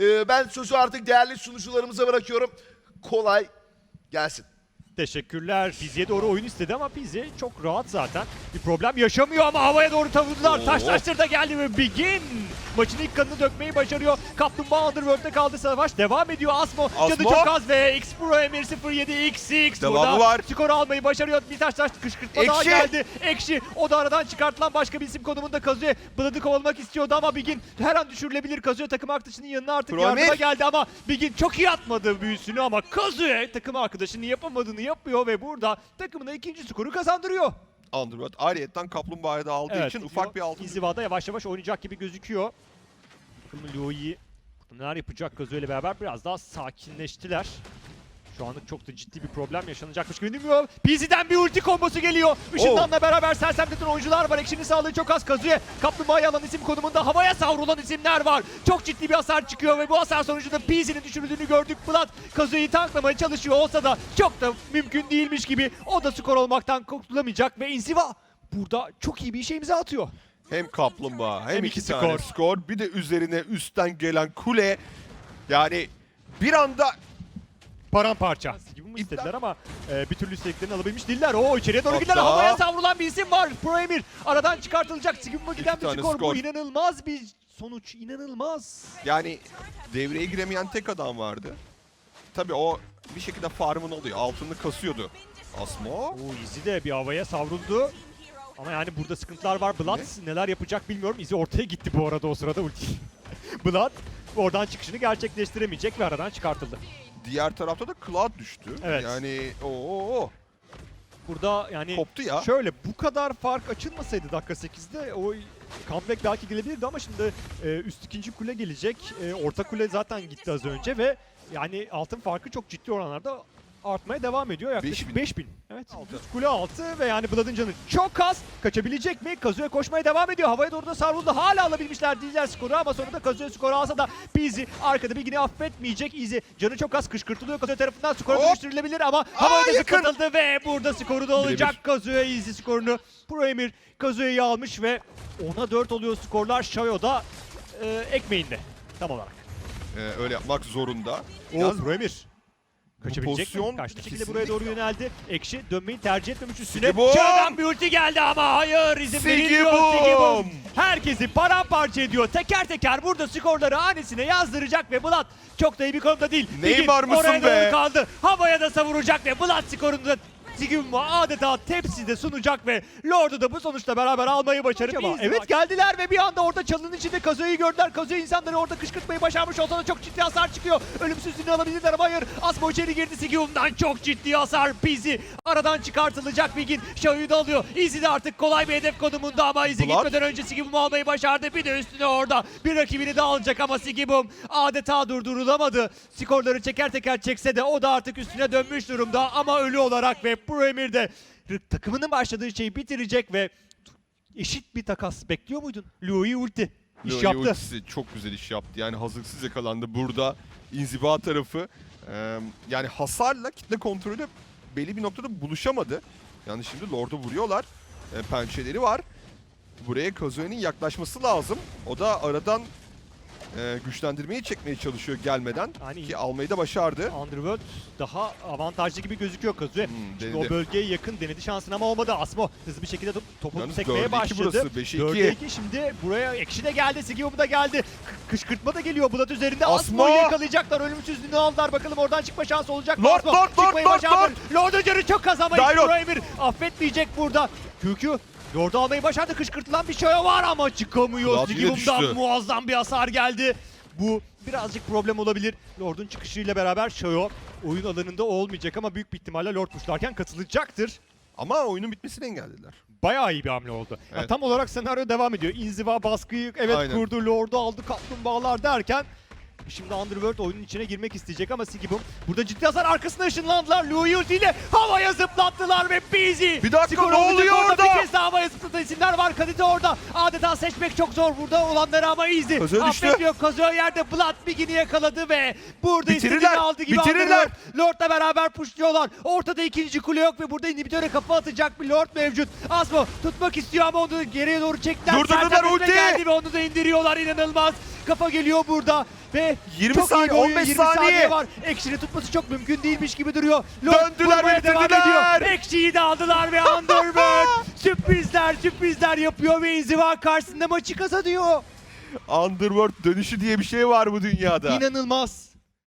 Ee, ben sözü artık değerli sunucularımıza bırakıyorum. Kolay gelsin. Teşekkürler. Pizzi'ye doğru oyun istedi ama Pizzi çok rahat zaten. Bir problem yaşamıyor ama havaya doğru tavırdılar. Taşlaştır da geldi ve Begin maçın ilk kanını dökmeyi başarıyor. Kaplumbağa Underworld'de kaldı savaş. Devam ediyor Asmo. Asmo. çok az ve X Pro Emir 07 XX Devamı burada var. skor almayı başarıyor. Bir taş taş kışkırtma daha Ekşi. geldi. Ekşi o da aradan çıkartılan başka bir isim konumunda Kazuya Blood'ı kovalamak istiyordu ama Begin her an düşürülebilir. Kazuya takım arkadaşının yanına artık Pro yardıma Emir. geldi ama Begin çok iyi atmadı büyüsünü ama Kazuya takım arkadaşının yapamadığını yapıyor ve burada takımına ikinci skoru kazandırıyor. Underworld ayrıyetten kaplumbağayı da aldığı için ufak bir altın. İnziva'da yavaş yavaş oynayacak gibi gözüküyor. Bakalım Luo'yu neler yapacak Kazuya ile beraber biraz daha sakinleştiler. Şu anlık çok da ciddi bir problem yaşanacakmış gibi bilmiyorum. Pizzi'den bir ulti kombosu geliyor. Işınlan'la beraber sersemleten oyuncular var. Ekşinin sağlığı çok az Kazuya. Kaplumbağayı alan isim konumunda havaya savrulan isimler var. Çok ciddi bir hasar çıkıyor ve bu hasar sonucunda Pizzi'nin düşürüldüğünü gördük. Blood Kazuya tanklamaya çalışıyor olsa da çok da mümkün değilmiş gibi. O da skor olmaktan kurtulamayacak ve Inziva burada çok iyi bir işe imza atıyor. Hem kaplumbağa hem, Hem iki, iki tane skor. skor. Bir de üzerine üstten gelen kule. Yani bir anda paramparça gibi mi istediler ama e, bir türlü isteklerini alabilmiş değiller. O içeriye doğru Hatta- gidilen havaya savrulan bir isim var. Pro Emir aradan çıkartılacak. Sigma giden bir tane skor. Bu skor. inanılmaz bir sonuç. inanılmaz. yani devreye giremeyen tek adam vardı. Tabii o bir şekilde farmın oluyor. Altını kasıyordu. Asmo. O Izzy de bir havaya savruldu. Ama yani burada sıkıntılar var. Blood neler yapacak bilmiyorum. Izzy ortaya gitti bu arada o sırada ulti. Blood oradan çıkışını gerçekleştiremeyecek ve aradan çıkartıldı. Diğer tarafta da Cloud düştü. Evet. Yani o Burada yani koptu ya. Şöyle bu kadar fark açılmasaydı dakika 8'de o comeback belki gelebilirdi ama şimdi e, üst ikinci kule gelecek. E, orta kule zaten gitti az önce ve yani altın farkı çok ciddi oranlarda artmaya devam ediyor. Yaklaşık 5000. 5000. Evet. Üst kule altı ve yani Blood'ın canı çok az. Kaçabilecek mi? Kazuya koşmaya devam ediyor. Havaya doğru da savruldu. Hala alabilmişler değiller skoru ama sonunda Kazuya skoru alsa da Pizzi arkada bir yine affetmeyecek. Easy canı çok az kışkırtılıyor. Kazuya tarafından skora Hop! dönüştürülebilir ama havaya da zıplatıldı ve burada skoru da olacak. Kazuya Easy skorunu Pro Emir Kazuya'yı almış ve 10'a 4 oluyor skorlar Shayo'da e, ekmeğinde tam olarak. Ee, öyle yapmak zorunda. O Pro Emir. Kaçabilecek pozisyon mi? Kaçtı şekilde buraya doğru yöneldi. Ekşi dönmeyi tercih etmemiş üstüne. Shayo'dan bir ulti geldi ama hayır izin verilmiyor! Sigibum. Herkesi paramparça ediyor. Teker teker burada skorları hanesine yazdıracak ve Blood çok da iyi bir konumda değil. Neymar mısın oraya be? doğru kaldı. Havaya da savuracak ve Blood skorunu da Sigma adeta tepside sunacak ve Lord'u da bu sonuçla beraber almayı başarıp Acaba- evet geldiler ve bir anda orada çalının içinde Kazu'yu gördüler. Kazu insanları orada kışkırtmayı başarmış olsa da çok ciddi hasar çıkıyor. Ölümsüzlüğünü alabilirler ama hayır. Asmo içeri girdi Sigma'dan çok ciddi hasar. Pizzi aradan çıkartılacak Big'in Shao'yu da alıyor. Izzy de artık kolay bir hedef konumunda ama Izzy Blood. gitmeden önce Sigma'yı almayı başardı. Bir de üstüne orada bir rakibini de alacak ama Sigma'm adeta durdurulamadı. Skorları çeker teker çekse de o da artık üstüne dönmüş durumda ama ölü olarak ve Emir de takımının başladığı şeyi bitirecek ve eşit bir takas bekliyor muydun? Louis ulti. İş Leo'yu yaptı. ultisi çok güzel iş yaptı. Yani hazırsız yakalandı burada. inziba tarafı. Yani hasarla kitle kontrolü belli bir noktada buluşamadı. Yani şimdi Lord'u vuruyorlar. Pençeleri var. Buraya Kazue'nin yaklaşması lazım. O da aradan e, güçlendirmeyi çekmeye çalışıyor gelmeden. Yani- Ki almayı da başardı. Underworld daha avantajlı gibi gözüküyor Kazue. Hmm, Şimdi denedi. o bölgeye yakın denedi şansını ama olmadı. Asmo hızlı bir şekilde top, topu Yalnız sekmeye 4'e 2 başladı. burası, 5'e 2. 4'e 2 şimdi buraya Ekşi de geldi, Sigiyom da geldi. Kışkırtma da geliyor Bulat üzerinde. Asmo! Asmo'yu yakalayacaklar. Ölümsüzlüğünü aldılar. Bakalım oradan çıkma şansı olacak mı? Lord, Asmo Lord, Lord, Lord, başardı. Lord'un canı çok Dairot. Pro Emir affetmeyecek burada. QQ Lord'u almayı başardı. Kışkırtılan bir şey var ama çıkamıyor. Lord düştü. muazzam bir hasar geldi. Bu birazcık problem olabilir. Lord'un çıkışıyla beraber Shayo oyun alanında olmayacak ama büyük bir ihtimalle Lord pushlarken katılacaktır. Ama oyunun bitmesini engellediler. Bayağı iyi bir hamle oldu. Ya Evet. tam olarak senaryo devam ediyor. İnziva baskıyı evet Aynen. kurdu, Lord'u aldı, kaplumbağalar derken Şimdi Underworld oyunun içine girmek isteyecek ama Sigibum burada ciddi hasar arkasına ışınlandılar. Louis ulti ile havaya zıplattılar ve Busy. Bir dakika, Skor ne oluyor orada? Bir kez daha havaya zıplatan isimler var. Kadite orada. Adeta seçmek çok zor burada olanları ama Easy. Kazuya düştü. Affetmiyor. Kazuya yerde Blood Biggin'i yakaladı ve burada istediğini aldı gibi bitirirler. Underworld. Lord'la beraber pushluyorlar. Ortada ikinci kule yok ve burada inhibitöre kafa atacak bir Lord mevcut. Asmo tutmak istiyor ama onu geriye doğru çektiler. Durdurdular ulti. geldi ve onu da indiriyorlar inanılmaz. Kafa geliyor burada. ve 20 çok iyi saniye, oyun, 15 20 saniye. var. Ekşi'nin tutması çok mümkün değilmiş gibi duruyor. Lord Döndüler, vurmaya devam ediyor. Ekşi'yi de aldılar ve Underworld sürprizler sürprizler yapıyor ve İnziva karşısında maçı kazanıyor. Underworld dönüşü diye bir şey var bu dünyada. İnanılmaz.